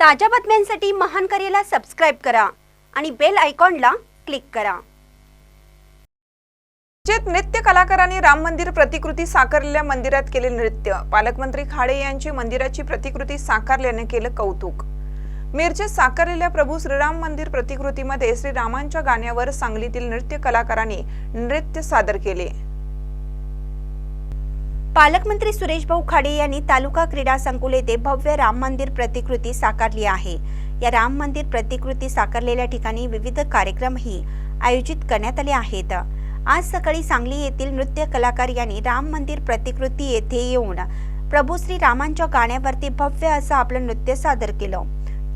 ताज्या बातम्यांसाठी महान करेला सबस्क्राईब करा आणि बेल आयकॉनला क्लिक करा. चेत नृत्य कलाकारांनी राम मंदिर प्रतिकृती साकारलेल्या मंदिरात केले नृत्य पालकमंत्री खाडे यांची मंदिराची प्रतिकृती साकारल्याने केलं कौतुक. मिरजेत साकारलेल्या प्रभू श्रीराम मंदिर प्रतिकृतीमध्ये श्रीरामांच्या गाण्यावर सांगलीतील नृत्य कलाकारांनी नृत्य सादर केले. पालकमंत्री सुरेश भाऊ खाडे यांनी तालुका क्रीडा संकुल येथे भव्य राम मंदिर प्रतिकृती साकारली आहे. या राम मंदिर प्रतिकृती साकारलेल्या ठिकाणी विविध कार्यक्रमही आयोजित करण्यात आले आहेत. आज सकाळी सांगली येथील नृत्य कलाकार यांनी राम मंदिर प्रतिकृती येथे येऊन प्रभू श्री रामांच्या गाण्यावरती भव्य असं आपलं नृत्य सादर केलं.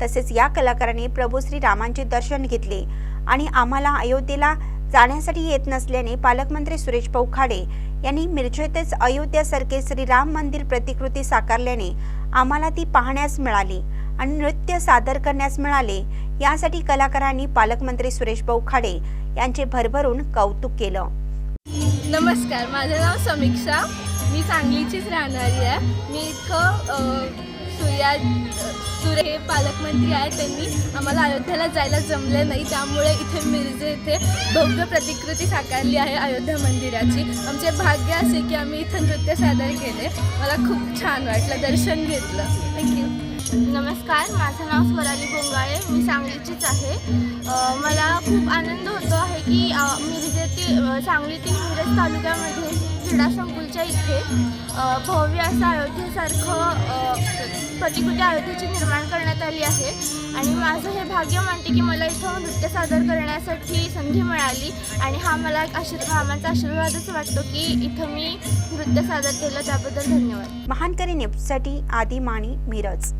तसेच या कलाकारांनी प्रभू श्री रामांचे दर्शन घेतले आणि आम्हाला अयोध्येला जाण्यासाठी येत नसल्याने पालकमंत्री सुरेश भाऊ खाडे यांनी मिरजेतच अयोध्यासारखे श्रीराम मंदिर प्रतिकृती साकारल्याने आम्हाला ती पाहण्यास मिळाली आणि नृत्य सादर करण्यास मिळाले. यासाठी कलाकारांनी पालकमंत्री सुरेश भाऊ खाडे यांचे भरभरून कौतुक केलं. नमस्कार माझं नाव समीक्षा. मी सांगलीचीच राहणारी आहे. मी इथं सूर्या सुरे हे पालकमंत्री आहेत. त्यांनी आम्हाला अयोध्येला जायला जमले नाही. त्यामुळे इथे मिरजे इथे भव्य प्रतिकृती साकारली आहे अयोध्या मंदिराची. आमचे भाग्य असे की आम्ही इथं नृत्य सादर केले. मला खूप छान वाटलं. दर्शन घेतलं. थँक्यू नमस्कार. माझं नाव स्वराली बोंगाळे मी सांगलीचीच आहे. मला खूप आनंद होतो आहे की मिरजेतील सांगलीतील मिरज तालुक्यामध्ये क्रीडा संकुलच्या इथे भव्य असं अयोध्येसारखं प्रतिकृती अयोध्येची निर्माण करण्यात आली आहे. आणि माझं हे भाग्य मानते की मला इथं नृत्य सादर करण्यासाठी संधी मिळाली. आणि हा मला एक आशीर्वाद रामाचा आशीर्वादच वाटतो की इथं मी नृत्य सादर केलं. त्याबद्दल धन्यवाद. महानकरी न्यूजसाठी आदी माणी मिरज.